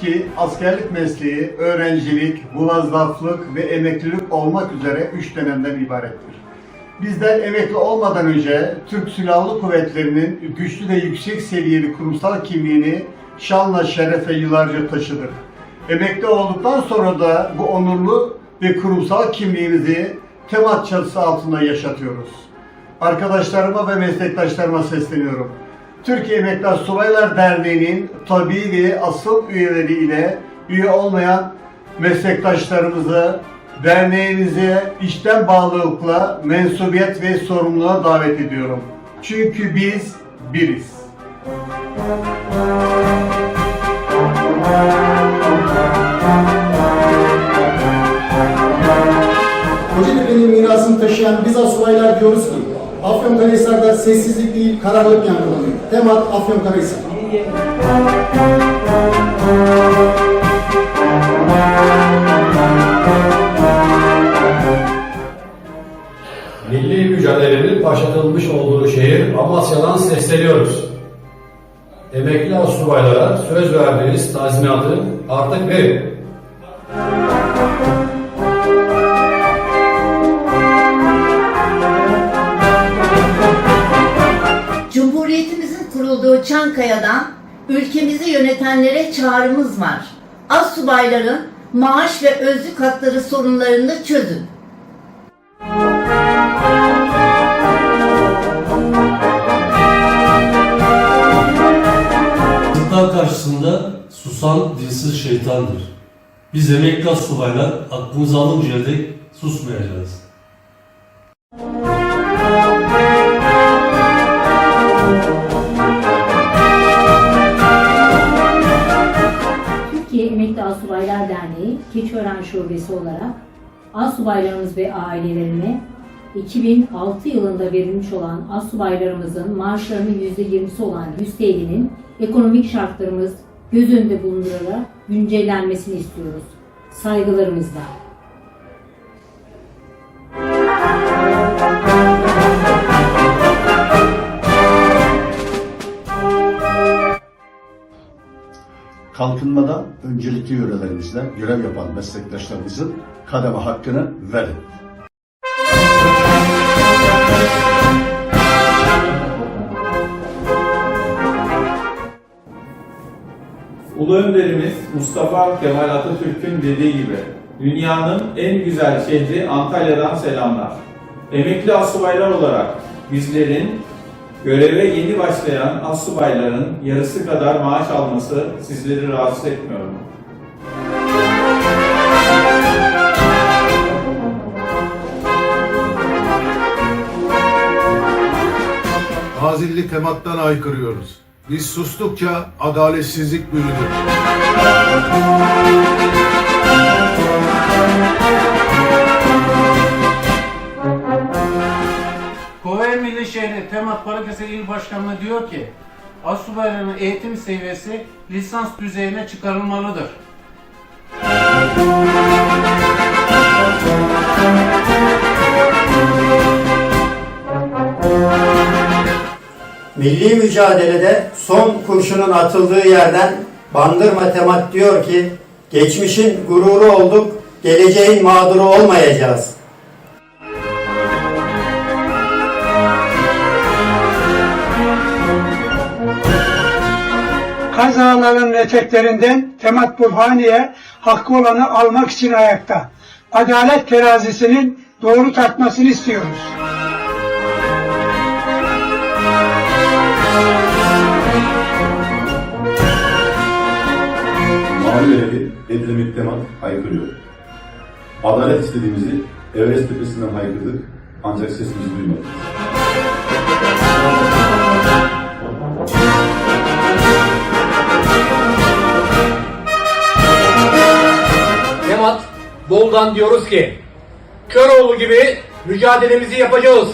Ki askerlik mesleği, öğrencilik, muvazzaflık ve emeklilik olmak üzere üç dönemden ibarettir. Bizler emekli olmadan önce Türk Silahlı Kuvvetleri'nin güçlü ve yüksek seviyeli kurumsal kimliğini şanla şerefe yıllarca taşıdık. Emekli olduktan sonra da bu onurlu ve kurumsal kimliğimizi temat çatısı altında yaşatıyoruz. Arkadaşlarıma ve meslektaşlarıma sesleniyorum. Türkiye Emekli Subaylar Derneği'nin tabi ve asıl üyeleri ile üye olmayan meslektaşlarımızı derneğimize içten bağlılıkla mensubiyet ve sorumluluğa davet ediyorum. Çünkü biz biriz. Kocatepe'nin mirasını taşıyan biz asubaylar diyoruz ki Afyonkarahisar'da sessizlik değil kararlılık yankılanıyor. Temat Afyonkarahisar. Milli mücadelenin başlatılmış olduğu şehir Amasya'dan sesleniyoruz. Emekli astsubaylara söz verdiğiniz tazminatı artık verin. Kurulduğu Çankaya'dan ülkemizi yönetenlere çağrımız var. Az subayların maaş ve özlük hakları sorunlarını çözün. Zıtlar karşısında susan dilsiz şeytandır. Biz emekli subaylar aklımızı alıncaya dek susmayacağız. Türkiye Emekli Asubaylar Derneği Keçiören Şubesi olarak asubaylarımız ve ailelerine 2006 yılında verilmiş olan asubaylarımızın maaşlarının %20'si olan 100 TL'nin ekonomik şartlarımız göz önünde bulundurarak güncellenmesini istiyoruz. Saygılarımızla. Kalkınmada öncelikli yörelerimizde görev yapan meslektaşlarımızın kademe hakkını verin. Ulu önderimiz Mustafa Kemal Atatürk'ün dediği gibi dünyanın en güzel şehri Antalya'dan selamlar. Emekli asubaylar olarak bizlerin göreve yeni başlayan asubayların yarısı kadar maaş alması sizleri rahatsız etmiyor mu? Hazilli temattan aykırıyoruz. Biz sustukça adaletsizlik büyüdür. Temat Balıkesir İl Başkanlığı diyor ki Asubayların eğitim seviyesi lisans düzeyine çıkarılmalıdır. Milli mücadelede son kurşunun atıldığı yerden Bandırma Temat diyor ki geçmişin gururu olduk, geleceğin mağduru olmayacağız. Kazaların eteklerinden Temat Burhaniye hakkı olanı almak için ayakta. Adalet terazisinin doğru tartmasını istiyoruz. Mavi Velevi Edremit Temat haykırıyor. Adalet istediğimizi Everest tepesinden haykırdık ancak sesimizi duymadık. Bol'dan diyoruz ki, Köroğlu gibi mücadelemizi yapacağız.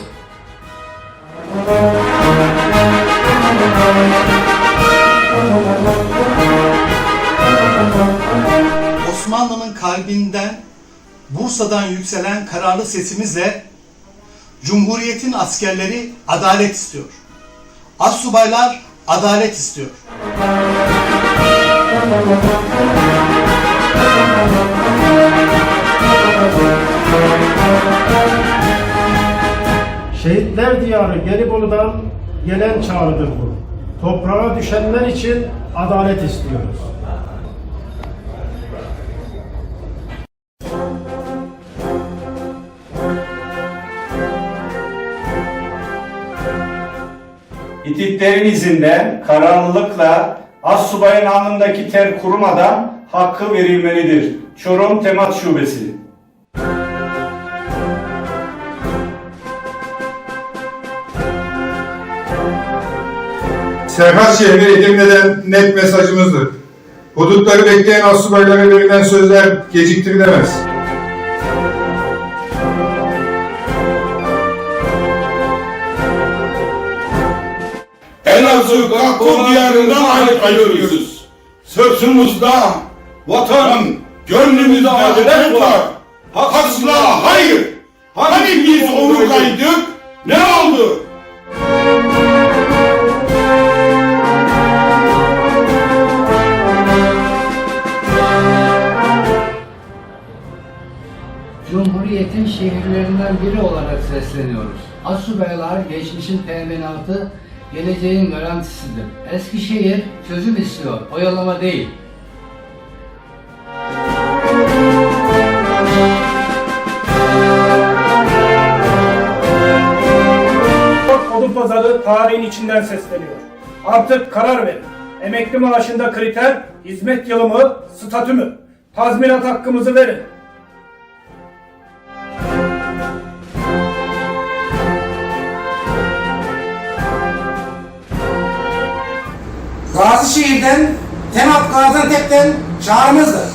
Osmanlı'nın kalbinden Bursa'dan yükselen kararlı sesimizle Cumhuriyet'in askerleri adalet istiyor. Assubaylar adalet istiyor. Şehitler diyarı Gelibolu'dan gelen çağrıdır bu. Toprağa düşenler için adalet istiyoruz. Hititlerin izinden kararlılıkla Assubay'ın alnındaki ter kurumadan hakkı verilmelidir. Çorum Temat Şubesi. Serhat şehri Edirne'den net mesajımızdır. Hudutları bekleyen astsubaylara verilen sözler geciktirilemez. Elazığ Gakko diyarından ayrılıyoruz. Sırtımızda vatan, gönlümüzde adalet var. Haksızlığa hayır. Hani biz omurgaydık, ne oldu? Cumhuriyetin şehirlerinden biri olarak sesleniyoruz. Asubaylar geçmişin teminatı, geleceğin garantisidir. Eskişehir çözüm istiyor, oyalama değil. Odun pazarı tarihin içinden sesleniyor. Artık karar verin. Emekli maaşında kriter, hizmet yılı mı, statü mü? Tazminat hakkımızı verin. Gazişehir'den, Temat Gaziantep'ten çağrımızdır.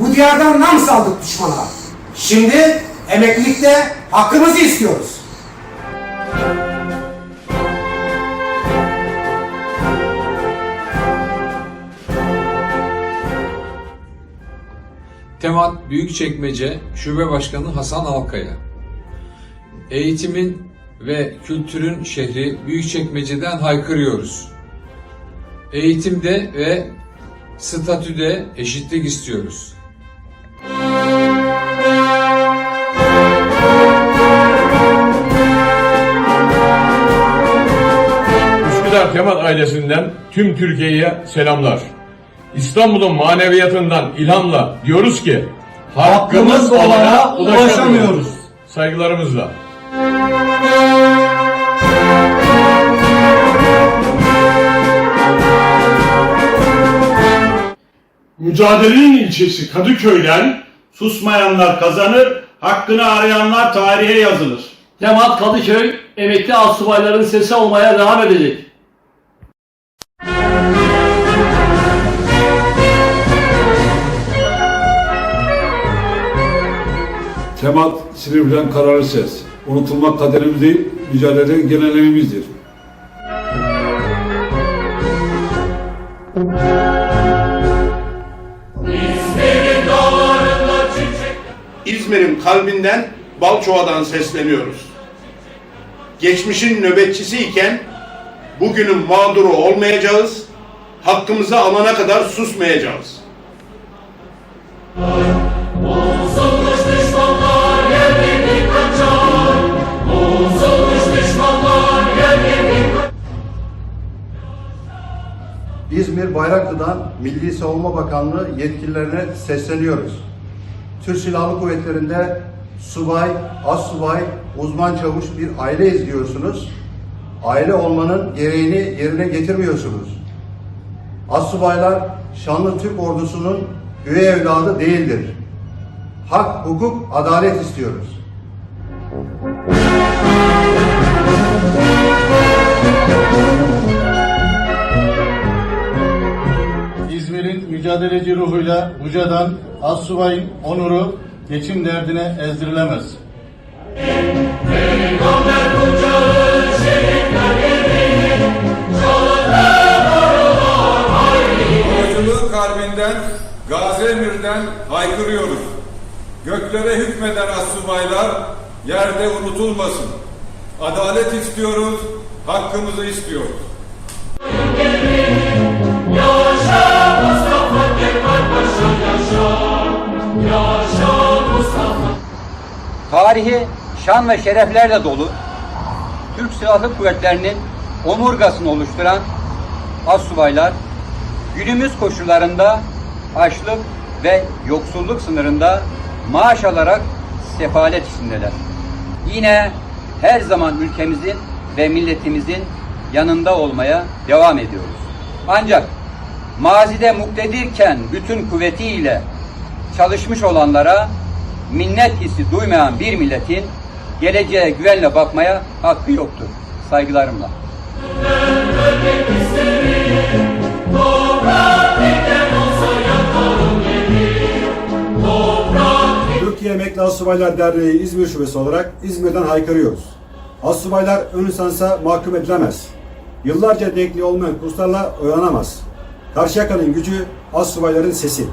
Bu diyardan nam saldık düşmana. Şimdi emeklilikte hakkımızı istiyoruz. Temat Büyükçekmece Şube Başkanı Hasan Alkaya. Eğitimin ve kültürün şehri Büyükçekmece'den haykırıyoruz. Eğitimde ve statüde eşitlik istiyoruz. Üsküdar Temat ailesinden tüm Türkiye'ye selamlar. İstanbul'un maneviyatından ilhamla diyoruz ki Hakkımız olana ulaşamıyoruz. Saygılarımızla. Mücadelenin ilçesi Kadıköy'den susmayanlar kazanır, hakkını arayanlar tarihe yazılır. Temat Kadıköy emekli astsubayların sesi olmaya devam edecek. Temat Silivri'den kararlı ses. Unutulmak kaderimiz değil, mücadelenin geleneğimizdir. İzmir'in kalbinden Balçova'dan sesleniyoruz. Geçmişin nöbetçisi iken bugünün mağduru olmayacağız, hakkımızı alana kadar susmayacağız. İzmir Bayraklı'dan Milli Savunma Bakanlığı yetkililerine sesleniyoruz. Türk Silahlı Kuvvetleri'nde subay, az subay, uzman çavuş bir aile izliyorsunuz. Aile olmanın gereğini yerine getirmiyorsunuz. Az subaylar şanlı Türk ordusunun üvey evladı değildir. Hak, hukuk, adalet istiyoruz. Mücadeleci ruhuyla Buca'dan Assubay'ın onuru geçim derdine ezdirilemez. Acılığı kalbinden, Gazi Emir'den haykırıyoruz. Göklere hükmeden assubaylar yerde unutulmasın. Adalet istiyoruz, hakkımızı istiyoruz. Tarihi şan ve şereflerle dolu Türk Silahlı Kuvvetleri'nin omurgasını oluşturan astsubaylar günümüz koşullarında açlık ve yoksulluk sınırında maaş alarak sefalet içindeler. Yine her zaman ülkemizin ve milletimizin yanında olmaya devam ediyoruz. Ancak mazide muktedirken bütün kuvvetiyle çalışmış olanlara minnet hissi duymayan bir milletin geleceğe güvenle bakmaya hakkı yoktur. Saygılarımla. Türkiye Emekli Astsubaylar Derneği İzmir Şubesi olarak İzmir'den haykırıyoruz. Astsubaylar ön lisansa mahkum edilemez. Yıllarca denkli olmayan kurslarla oyanamaz. Karşıyaka'nın gücü astsubayların sesi.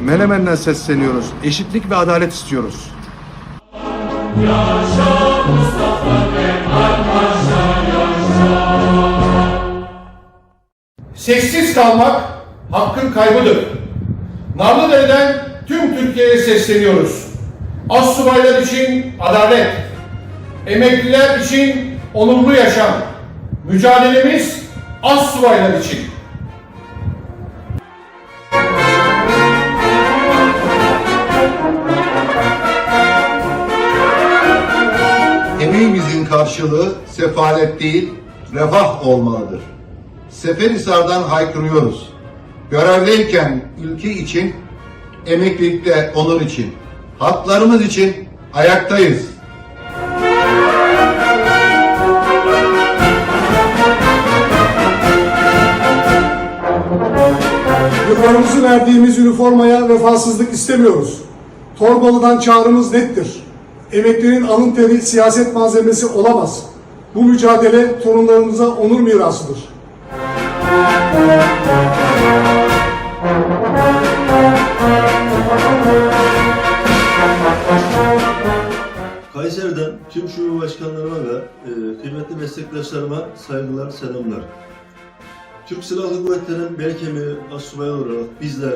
Menemen'den sesleniyoruz. Eşitlik ve adalet istiyoruz. Sessiz kalmak hakkın kaybıdır. Narlıdere'den tüm Türkiye'ye sesleniyoruz. Astsubaylar için adalet, emekliler için onurlu yaşam. Mücadelemiz astsubaylar için. Emeğimizin karşılığı sefalet değil, refah olmalıdır. Seferihisar'dan haykırıyoruz. Görevdeyken ülke için, emeklilikte onur için, haklarımız için ayaktayız. Yıllarımızı verdiğimiz üniformaya vefasızlık istemiyoruz. Torbalı'dan çağrımız nettir. Emeklinin alın teri siyaset malzemesi olamaz. Bu mücadele torunlarımıza onur mirasıdır. Kayseri'den tüm şube başkanlarıma ve e, kıymetli meslektaşlarıma saygılar, selamlar. Türk Silahlı Kuvvetleri'nin bel kemiği asubay olarak bizler,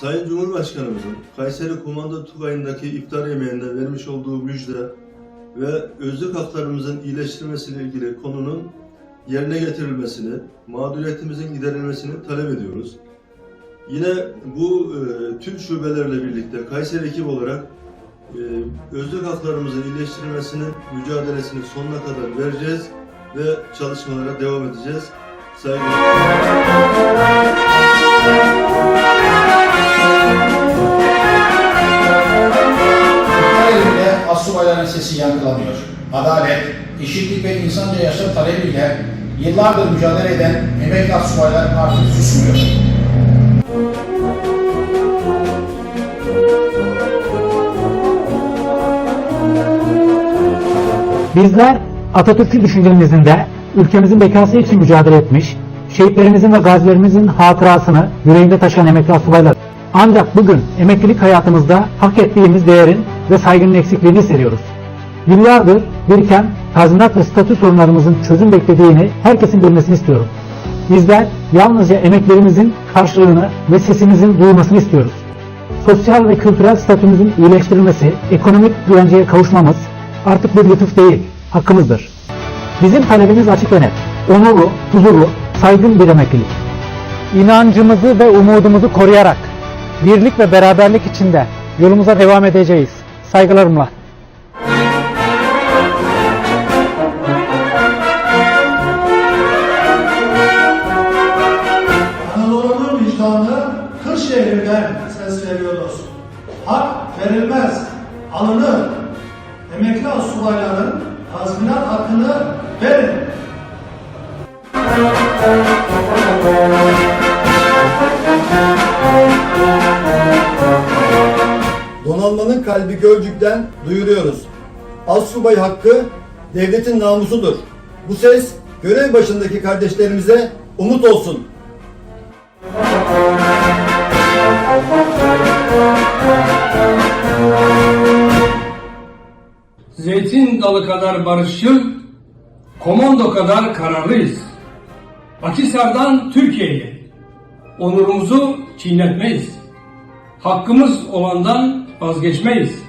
Sayın Cumhurbaşkanımızın Kayseri Komando Tugayı'ndaki iftar yemeğinde vermiş olduğu müjde ve özlük haklarımızın iyileştirilmesiyle ilgili konunun yerine getirilmesini, mağduriyetimizin giderilmesini talep ediyoruz. Yine bu e, tüm şubelerle birlikte Kayseri ekip olarak özlük haklarımızın iyileştirilmesinin mücadelesini sonuna kadar vereceğiz ve çalışmalara devam edeceğiz. Saygılar. Astsubayların sesi yankılanıyor. Adalet, eşitlik ve insanca yaşam talebiyle yıllardır mücadele eden emekli astsubaylar artık susmuyor. Bizler Atatürk'ü düşüncemizin de ülkemizin bekası için mücadele etmiş, şehitlerimizin ve gazilerimizin hatırasını yüreğinde taşıyan emekli asubaylar. Ancak bugün emeklilik hayatımızda hak ettiğimiz değerin ve saygının eksikliğini hissediyoruz. Yıllardır biriken tazminat ve statü sorunlarımızın çözüm beklediğini herkesin bilmesini istiyorum. Bizler yalnızca emeklerimizin karşılığını ve sesimizin duyulmasını istiyoruz. Sosyal ve kültürel statümüzün iyileştirilmesi, ekonomik güvenceye kavuşmamız artık bir lütuf değil, hakkımızdır. Bizim talebimiz açık ve net. Onurlu, huzurlu, saygın bir emeklilik. İnancımızı ve umudumuzu koruyarak, birlik ve beraberlik içinde yolumuza devam edeceğiz. Saygılarımla. Anadolu'nun vicdanı Kırşehir'den ses veriyoruz. Hak verilmez, alınır. Donanmanın kalbi Gölcük'ten duyuruyoruz. Assubay hakkı devletin namusudur. Bu ses görev başındaki kardeşlerimize umut olsun. Zeytin dalı kadar barışçıl, komando kadar kararlıyız. Akisar'dan Türkiye'ye onurumuzu çiğnetmeyiz. Hakkımız olandan vazgeçmeyiz.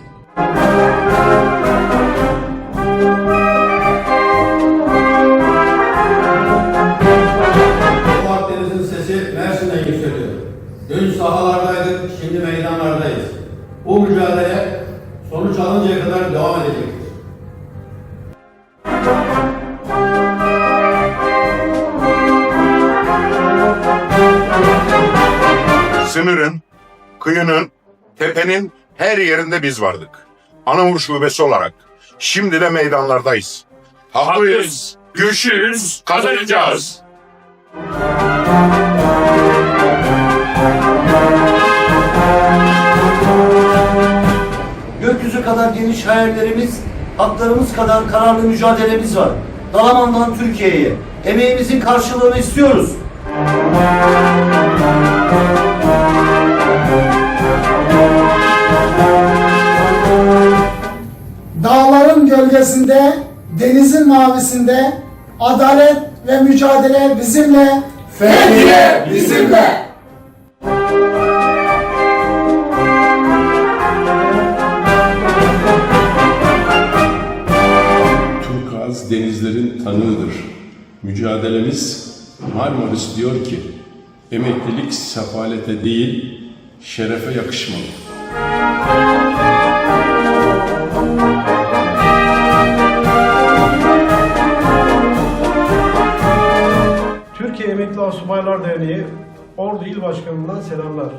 Akdeniz'in sesi Mersin'den yükseliyor. Dün sahalardaydık, şimdi meydanlardayız. Bu mücadele sonuç alıncaya kadar devam edecektir. Sınırın, kıyının, tepenin her yerinde biz vardık. Anamur şubesi olarak. Şimdi de meydanlardayız. Haklıyız, güçlüyüz, kazanacağız. Gökyüzü kadar geniş hayallerimiz, haklarımız kadar kararlı mücadelemiz var. Dalaman'dan Türkiye'ye emeğimizin karşılığını istiyoruz. Dağların gölgesinde, denizin mavisinde adalet ve mücadele bizimle, Fethiye bizimle. Denizlerin tanığıdır. Mücadelemiz Marmaris diyor ki, emeklilik sefalete değil, şerefe yakışmalı. Türkiye Emekli Asubaylar Derneği Ordu İl Başkanı'ndan selamlar.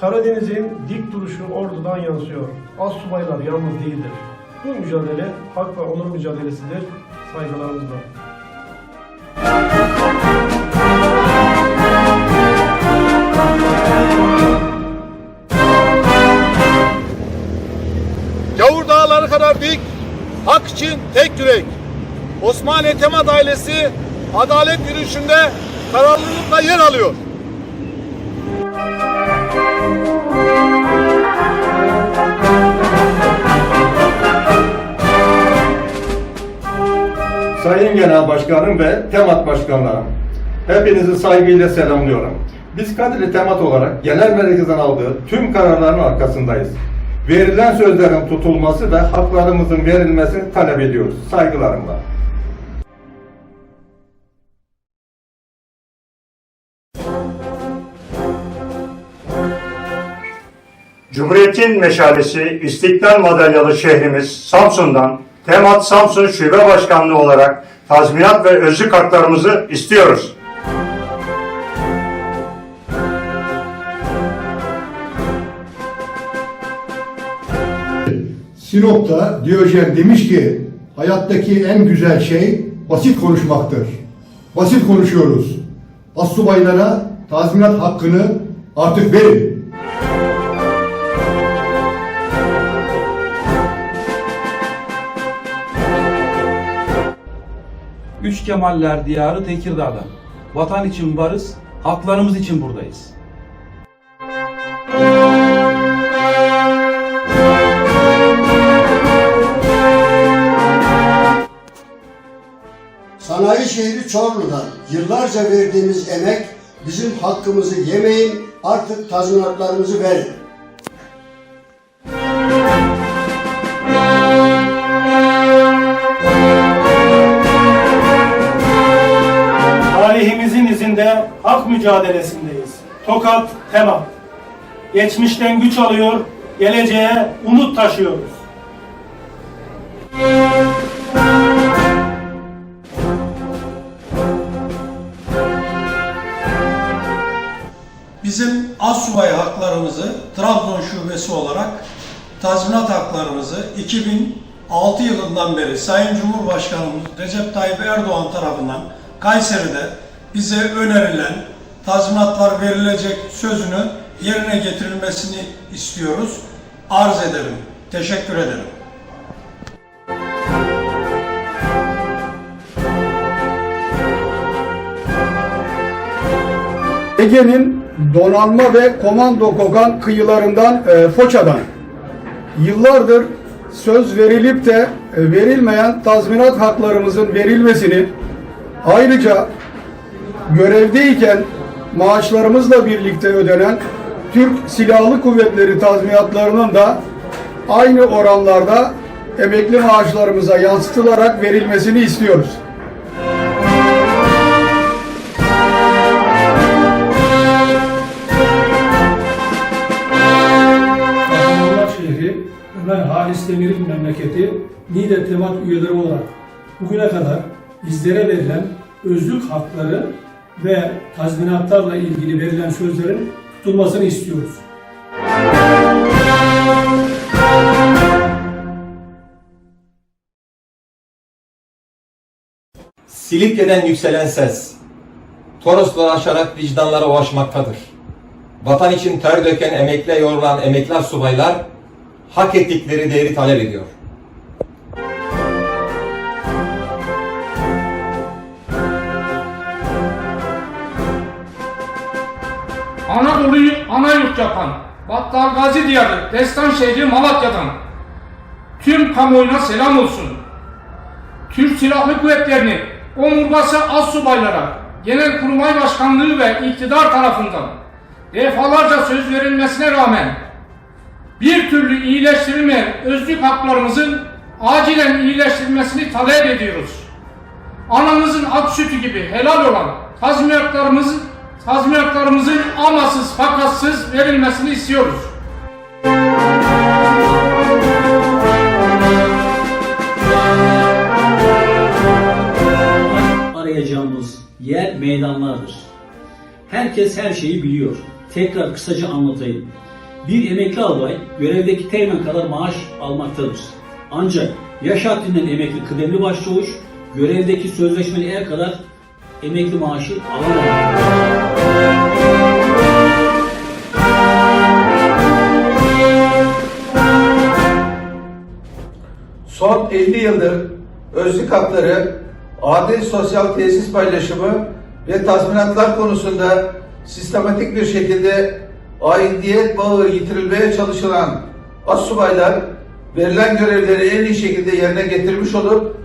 Karadeniz'in dik duruşu ordudan yansıyor. Asubaylar yalnız değildir. Bu mücadele hak ve onur mücadelesidir. Saygılarımızla. Dağları kadar dik, hak için tek yürek. Osmaniye Temad ailesi adalet yürüyüşünde kararlılıkla yer alıyor. Sayın Genel Başkanım ve TEMAT Başkanlarım, hepinizi saygıyla selamlıyorum. Biz Kadirli TEMAT olarak genel merkezden aldığı tüm kararların arkasındayız. Verilen sözlerin tutulması ve haklarımızın verilmesini talep ediyoruz. Saygılarımla. Cumhuriyetin meşalesi İstiklal madalyalı şehrimiz Samsun'dan Temat Samsun Şube Başkanlığı olarak tazminat ve özlük haklarımızı istiyoruz. Sinop'ta Diyojen demiş ki hayattaki en güzel şey basit konuşmaktır. Basit konuşuyoruz. Assubaylara tazminat hakkını artık verin. Üç Kemaller Diyarı Tekirdağ'da. Vatan için varız, haklarımız için buradayız. Sanayi şehri Çorlu'da yıllarca verdiğimiz emek bizim hakkımızı yemeyin artık tazminatlarımızı verin. Tarihimizin izinde hak mücadelesindeyiz. Tokat, Temat. Geçmişten güç alıyor, geleceğe umut taşıyoruz. Assubay haklarımızı Trabzon şubesi olarak tazminat haklarımızı 2006 yılından beri Sayın Cumhurbaşkanımız Recep Tayyip Erdoğan tarafından Kayseri'de bize önerilen tazminatlar verilecek sözünü yerine getirilmesini istiyoruz. Arz ederim. Teşekkür ederim. Ege'nin donanma ve komando kokan kıyılarından e, Foça'dan yıllardır söz verilip de e, verilmeyen tazminat haklarımızın verilmesini ayrıca görevdeyken maaşlarımızla birlikte ödenen Türk Silahlı Kuvvetleri tazminatlarının da aynı oranlarda emekli maaşlarımıza yansıtılarak verilmesini istiyoruz. Şehri Ömer Halis Demir'in memleketi Niğde Temat üyeleri olarak bugüne kadar bizlere verilen özlük hakları ve tazminatlarla ilgili verilen sözlerin tutulmasını istiyoruz. Silifke'den yükselen ses, Torosları aşarak vicdanlara ulaşmaktadır. Vatan için ter döken, emekle yorulan emekli subaylar hak ettikleri değeri talep ediyor. Anadolu'yu ana yurt yapan Battal Gazi Diyarı Destan şehri Malatya'dan tüm kamuoyuna selam olsun. Türk Silahlı Kuvvetleri'nin omurgası az subaylara Genelkurmay Başkanlığı ve iktidar tarafından defalarca söz verilmesine rağmen bir türlü iyileştirilmeyen özlük haklarımızın acilen iyileştirilmesini talep ediyoruz. Anamızın ak sütü gibi helal olan tazminatlarımızın tazminatlarımızın amasız fakatsız verilmesini istiyoruz. arayacağımız yer meydanlardır. Herkes her şeyi biliyor. Tekrar kısaca anlatayım. Bir emekli albay görevdeki teğmen kadar maaş almaktadır. Ancak yaş haddinden emekli kıdemli başçavuş görevdeki sözleşmeli er kadar emekli maaşı alamamaktadır. Son 50 yıldır özlük hakları, adil sosyal tesis paylaşımı ve tazminatlar konusunda sistematik bir şekilde aidiyet bağı yitirilmeye çalışılan assubaylar verilen görevleri en iyi şekilde yerine getirmiş olup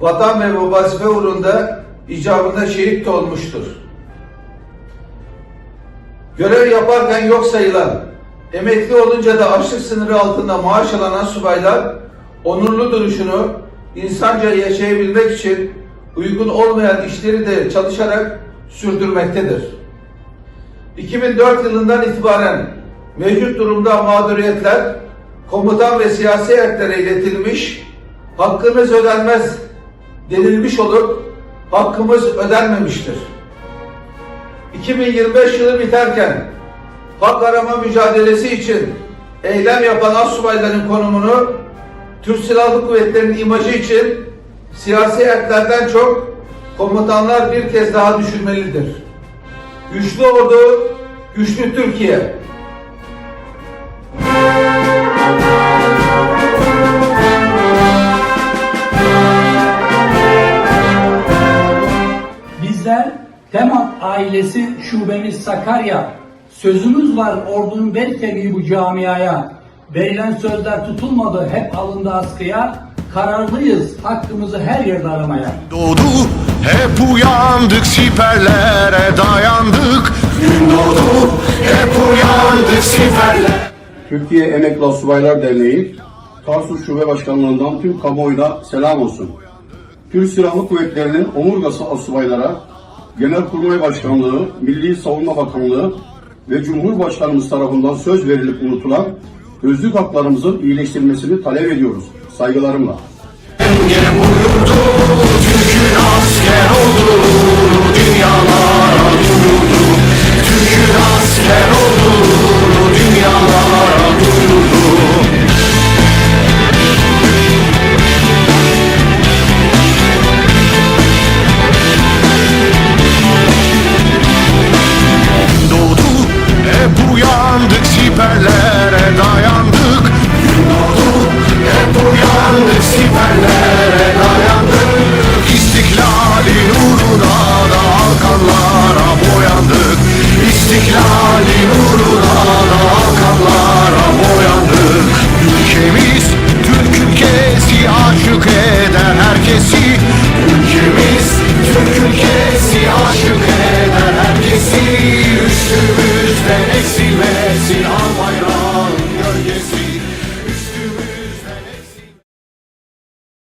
vatan ve vazife uğrunda icabında şehit de olmuştur. Görev yaparken yok sayılan, emekli olunca da açlık sınırı altında maaş alan assubaylar onurlu duruşunu insanca yaşayabilmek için uygun olmayan işleri de çalışarak sürdürmektedir. 2004 yılından itibaren mevcut durumda mağduriyetler komutan ve siyasi erklere iletilmiş, hakkınız ödenmez denilmiş olup hakkımız ödenmemiştir. 2025 yılı biterken hak arama mücadelesi için eylem yapan assubayların konumunu Türk Silahlı Kuvvetleri'nin imajı için siyasi erklerden çok komutanlar bir kez daha düşünmelidir. Güçlü ordu, güçlü Türkiye. Bizler Temat ailesi şubemiz Sakarya, sözümüz var ordunun bel kemiği bu camiaya. Verilen sözler tutulmadı, hep alındı askıya. Kararlıyız hakkımızı her yerde aramaya. Doğdu hep uyandık siperlere dayandık Gün doğdu hep uyandık siperlere Türkiye Emekli Subaylar Derneği Tarsus Şube Başkanlığından tüm kamuoyuna selam olsun. Türk Silahlı Kuvvetleri'nin omurgası asubaylara Genelkurmay Başkanlığı, Milli Savunma Bakanlığı ve Cumhurbaşkanımız tarafından söz verilip unutulan özlük haklarımızın iyileştirilmesini talep ediyoruz. Saygılarımla. Türk'ün asker olduğunu dünyalara duyurdu Türk'ün asker olduğunu dünyalara